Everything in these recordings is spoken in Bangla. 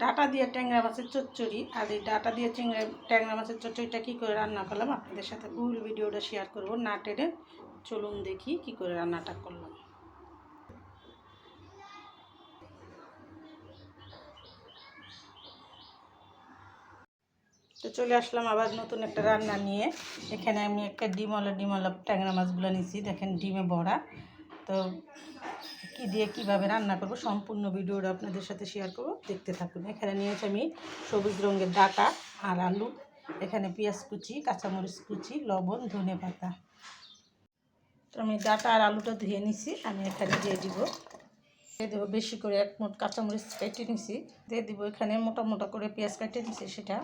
ডাটা দিয়ে ট্যাংরা মাছের চচ্চড়ি। আর এই ডাটা দিয়ে চিংড়া ট্যাংরা মাছের চচ্চড়িটা কী করে রান্না করলাম? আপনাদের সাথে ফুল ভিডিওটা শেয়ার করব। না টেনে চলুন দেখি কী করে রান্নাটা করলাম। তো চলে আসলাম আবার নতুন একটা রান্না নিয়ে। এখানে আমি একটা ডিমলা ডিমলা ট্যাংরা মাছগুলো নিয়েছি। দেখেন ডিমে বড়া। তো কি দিয়ে কীভাবে রান্না করব সম্পূর্ণ ভিডিওটা আপনাদের সাথে শেয়ার করব। দেখতে থাকুন। এখানে নিয়েছি আমি সবুজ রঙের ডাটা আর আলু, এখানে পেঁয়াজ কুচি, কাঁচামরিচ কুচি, লবণ, ধনে পাতা। তো আমি ডাটা আর আলুটা ধুয়ে নিছি, আমি এখানে দিয়ে দিব। দিয়ে দেবো বেশি করে এক মোট কাঁচামরিচ কেটে নিছি। দিয়ে দিব এখানে মোটা মোটা করে পেঁয়াজ কেটে নিছি সেটা।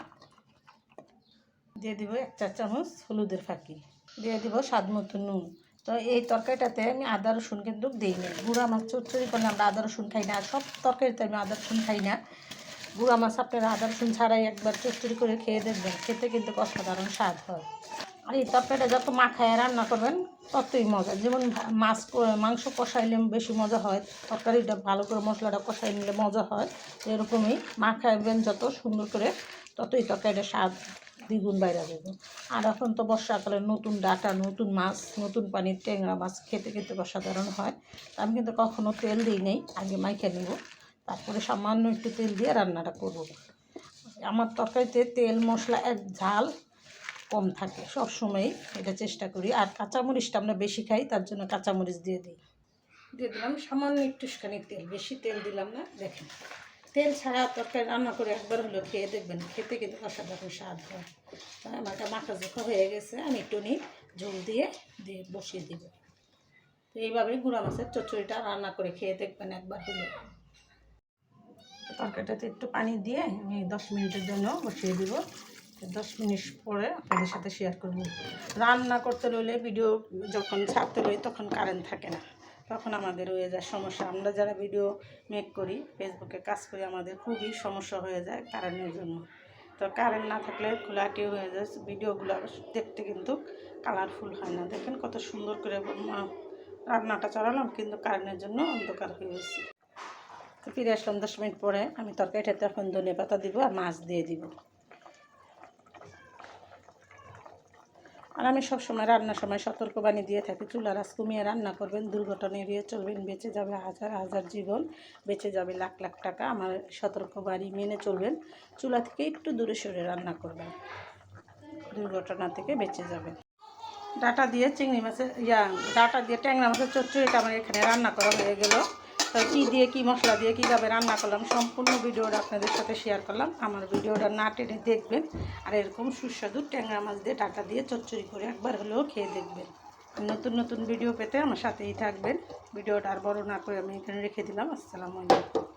দিয়ে দিব এক চার চামচ হলুদের ফাঁকি। দিয়ে দিব স্বাদ মতো নুন। তো এই তরকারিটাতে আমি আদা, রসুন কিন্তু দিই না গুঁড়া মাছ, চচ্চড়ি করলে আমরা আদা, রসুন খাই না। আর সব তরকারিতে আমি আদা, রসুন খাই না। গুঁড়া মাছ আপনারা আদা, রসুন ছাড়াই একবার চচ্চড়ি করে খেয়ে দেখবেন। খেতে কিন্তু অসাধারণ স্বাদ হয়। আর এই তরকারিটা যত মাখায় রান্না করবেন, ততই মজা। যেমন মাছ মাংস কষাইলে বেশি মজা হয়, তরকারিটা ভালো করে মশলাটা কষাই নিলে মজা হয়, এরকমই মাখাইবেন যত সুন্দর করে, ততই তরকারিটা স্বাদ দ্বিগুণ বাইরে যাবে। আর এখন তো বর্ষাকালে নতুন ডাটা, নতুন মাছ, নতুন পানির ট্যাংরা মাছ খেতে খেতে অসাধারণ হয়। আমি কিন্তু কখনো তেল দিই নেই, আগে মাইখে নেব, তারপরে সামান্য একটু তেল দিয়ে রান্নাটা করব। আমার তরকারিতে তেল, মশলা, এক ঝাল কম থাকে, সব সময় এটা চেষ্টা করি। আর কাঁচামরিচটা আমরা বেশি খাই, তার জন্য কাঁচামরিচ দিয়ে দিই। দিয়ে দিলাম সামান্য একটুখানি তেল, বেশি তেল দিলাম না, দেখেন। তেল ছাড়া তরকারি রান্না করে একবার হলো খেয়ে দেখবেন, খেতে কিন্তু অসাধারণ স্বাদ হয়। আমারটা মাখা জোখা হয়ে গেছে, আমি একটু নিই ঝোল দিয়ে দিয়ে বসিয়ে দিব। তো এইভাবে গুঁড়া মাছের চচ্চড়িটা রান্না করে খেয়ে দেখবেন একবার হলো তরকারিটাতে একটু পানি দিয়ে আমি দশ মিনিটের জন্য বসিয়ে দিব। দশ মিনিট পরে আপনাদের সাথে শেয়ার করব। রান্না করতে রইলে ভিডিও যখন ছাড়তে রই তখন কারেন্ট থাকে না। তখন আমাদের হয়ে যায় সমস্যা। আমরা যারা ভিডিও মেক করি ফেসবুকে কাজ করি, আমাদের খুবই সমস্যা হয়ে যায় কারেন্টের জন্য। তো কারেন্ট না থাকলে খোলাটি হয়ে যায়। ভিডিওগুলো দেখতে কিন্তু কালারফুল হয় না। দেখেন কত সুন্দর করে রান্নাটা চড়ালাম, কিন্তু কারেন্টের জন্য অন্ধকার হয়ে গেছে। তো ফিরে আসলাম দশ মিনিট পরে। আমি তরকারিটাতে এখন ধনে পাতা দিব আর মাছ দিয়ে দিব। আর আমি সবসময় রান্নার সময় সতর্কবাণী দিয়ে থাকি, চুলার আজ কমিয়ে রান্না করবেন, দুর্ঘটনা এড়িয়ে চলবেন, বেঁচে যাবে হাজার হাজার জীবন, বেঁচে যাবে লাখ লাখ টাকা, আমার সতর্কবাণী মেনে চলবেন, চুলা থেকে একটু দূরে সরে রান্না করবেন, দুর্ঘটনা থেকে বেঁচে যাবেন। ডাটা দিয়ে চিংড়ি মাছের, ইয়া, ডাটা দিয়ে ট্যাংরা মাছের চচ্চড়িটা আমার এখানে রান্না করা হয়ে গেল। কী দিয়ে, কী মশলা দিয়ে, কীভাবে রান্না করলাম, সম্পূর্ণ ভিডিওটা আপনাদের সাথে শেয়ার করলাম। আমার ভিডিওটা না টেনে দেখবেন। আর এরকম সুস্বাদু ট্যাংরা মাছ দিয়ে টাটা দিয়ে চচ্চড়ি করে একবার হলেও খেয়ে দেখবেন। নতুন নতুন ভিডিও পেতে আমার সাথেই থাকবেন। ভিডিওটা আর বড় না করে আমি এখানে রেখে দিলাম। আসসালামু আলাইকুম।